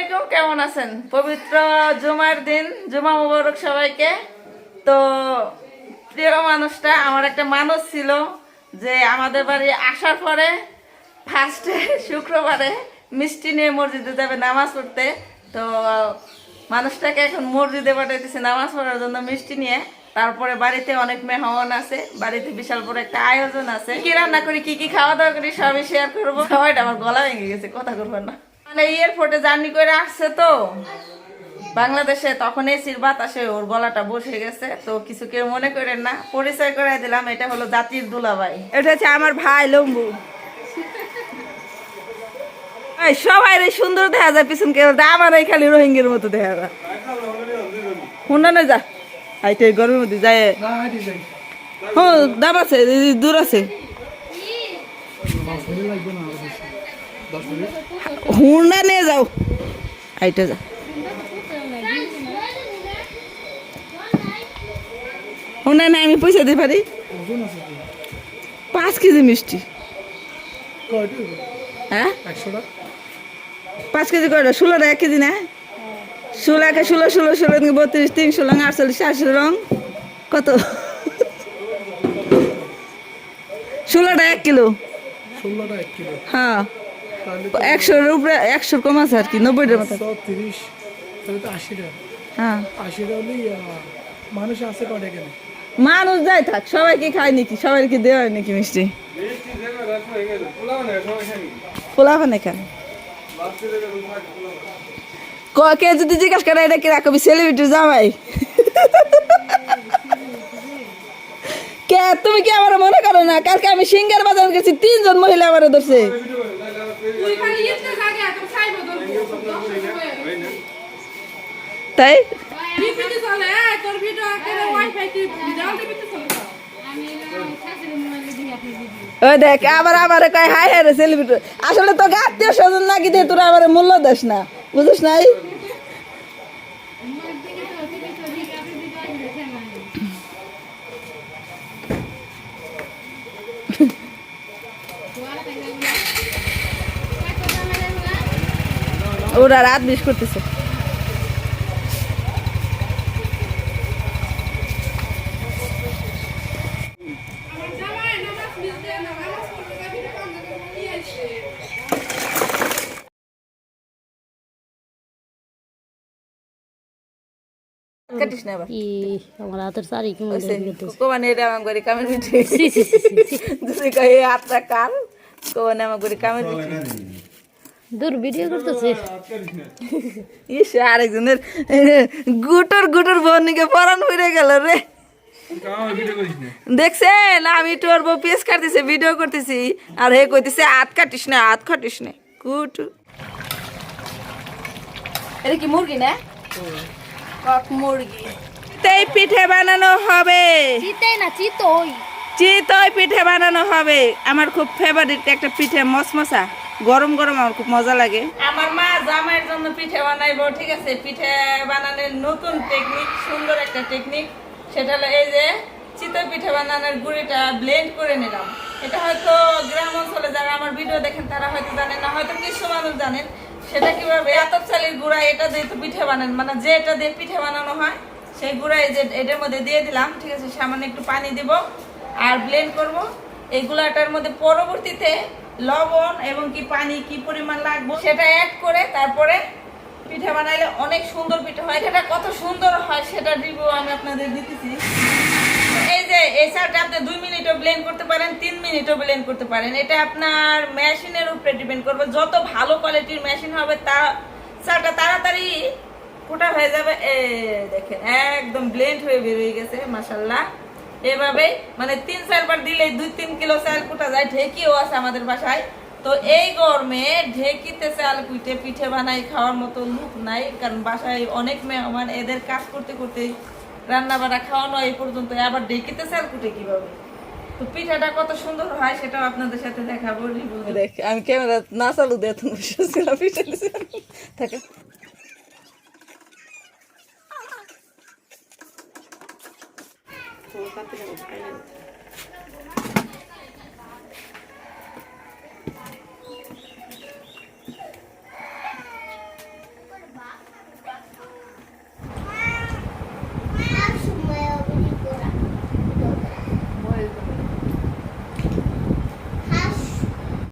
আলাইকুম, কেমন আছেন? পবিত্র জুমার দিন, জুমা মুবারক সবাইকে। তো, প্রিয় মানুষটা, আমার একটা মানুষ ছিল যে আমাদের বাড়ি আসার পরে ফার্স্টে শুক্রবারে মিষ্টি নিয়ে মসজিদে যাবে নামাজ পড়তে। তো, মানুষটাকে এখন মসজিদে পাঠাইতেছে নামাজ পড়ার জন্য মিষ্টি নিয়ে। তারপরে বাড়িতে অনেক মেহমান আছে, বাড়িতে বিশাল বড় একটা আয়োজন আছে। কি রান্না করি, কি কি খাওয়া দাওয়া করি সবই শেয়ার করব। সবাইটা আমার গলা ভেঙে গেছে, কথা করব না। মানে এয়ারপোর্টে জার্নি করে আসছে তো। বাংলাদেশে তখন এসির বাতাসে ওর গলাটা বসে গেছে, তো কিছু কেউ মনে করেন না। পরিচয় করে দিলাম, এটা হলো জাতির দুলাভাই। এটা হচ্ছে আমার ভাই লম্বু। সবাই সুন্দর দেখা যায়, পিছন কে আমার এই খালি রোহিঙ্গের মতো দেখা যায়। হুন্ডা যা। আইতে গরমের মধ্যে যায় হ্যাঁ দাম আছে দূর আছে। হুন্ডা নিয়ে যাও। আইটা যা। হুন্ডা না আমি পয়সা দিতে পারি। পাঁচ কেজি মিষ্টি। হ্যাঁ? পাঁচ কেজি কয়টা? ষোলো এক কেজি না? ষোলো একে ষোলো ষোলো ষোলো বত্রিশ তিন ষোলো আটচল্লিশ চারশো রং। কত? ষোলোটা এক কিলো। ষোলোটা এক কিলো। হ্যাঁ। একশোর উপরে একশোর কম আছে আর কি নব্বইটার মতো। তিরিশ তাহলে তো আশিটা। হ্যাঁ। আশিটা হলেই মানুষ আছে কটা এখানে? মানুষ যাই থাক সবাইকে খায় নাকি সবাইকে দেওয়া হয় নাকি মিষ্টি? ক- যদি জিজ্ঞাসা করে এটা কি রাখবি? সেলিব্রিটি জামাই? কে তুমি কি আমার মনে করো না? কালকে আমি সিঙ্গার বাজার গেছি তিনজন মহিলা আমার ধরছে। তুই? কি ওই দেখ, আবার আমার কয়, হাই হাই রে সেলিব্রিটি আসলে তোকে আত্মীয় স্বজন নাকি দিয়ে তোরা আমার মূল্য দেশ না। বুঝিস নাই? ওরা রাত বিশ করতেছে। কাটিস না আবার আমার হাতের শাড়ি কেমন কোবানে এটা আমার করে কামের পিঠে। যদি কই হাতটা কাল কোবানে আমার করে কামের পিঠে দূর ভিডিও করতেছে। ইস আরেকজনের গুটর গুটর বনিকে পরান ফিরে গেল রে। দেখছেন আমি তোর বউ পিস কাটতেছি ভিডিও করতেছি। আর হে কইতেছে হাত কাটিস না হাত কাটিস না। কুটু এটা কি মুরগি না? কক মুরগি। তেই পিঠে বানানো হবে। চিতাই না চিতই। চিতই পিঠে বানানো হবে। আমার খুব ফেভারিট একটা পিঠে মসমসা। গরম গরম আমার খুব মজা লাগে। আমার মা জামাইয়ের জন্য পিঠে বানাইবো, ঠিক আছে? পিঠে বানানোর নতুন টেকনিক সুন্দর একটা টেকনিক সেটা হলো এই যে চিতই পিঠে বানানোর গুঁড়িটা ব্লেন্ড করে নিলাম। এটা হয়তো গ্রাম অঞ্চলে যারা আমার ভিডিও দেখেন, তারা হয়তো জানেন না, হয়তো কিছু মানুষ জানেন। সেটা কীভাবে আতপ চালের গুঁড়া, এটা দিয়ে তো পিঠে বানান মানে যে এটা দিয়ে পিঠে বানানো হয়, সেই গুঁড়া এই যে এটার মধ্যে দিয়ে দিলাম, ঠিক আছে? সামান্য একটু পানি দিব আর ব্লেন্ড করব। এই গুলাটার মধ্যে পরবর্তীতে লবণ এবং কি পানি কি পরিমাণ লাগবে সেটা অ্যাড করে তারপরে পিঠা বানাইলে অনেক সুন্দর পিঠা হয়। এটা কত সুন্দর হয় সেটা রিভিউ আমি আপনাদের দিতেছি। এই যে, এই চালটা আপনি দুই মিনিটও ব্লেন্ড করতে পারেন, তিন মিনিটও ব্লেন্ড করতে পারেন। এটা আপনার মেশিনের উপরে ডিপেন্ড করবে। যত ভালো কোয়ালিটির মেশিন হবে, তা চালটা তাড়াতাড়ি কোটা হয়ে যাবে। এ দেখেন, একদম ব্লেন্ড হয়ে বের হয়ে গেছে মাসাল্লাহ এভাবে মানে তিন চারবার দিলে দুই তিন কিলো চাল কুটা যায়, ঢেকিও আছে আমাদের বাসায়। তো এই গরমে ঢেকিতে চাল কুইটে, পিঠে বানাই, খাওয়ার মতো লুক নাই, কারণ বাসায় অনেক মেহমান, এদের কাজ করতে করতে রান্না বান্না খাওয়ানো এই পর্যন্ত, আবার ঢেকিতে চাল কুটে কীভাবে? তো পিঠাটা কত সুন্দর হয় সেটাও আপনাদের সাথে দেখাবো দেখ, আমি ক্যামেরা না চালু দিয়ে তুমি থাকে। そのってるの使えないの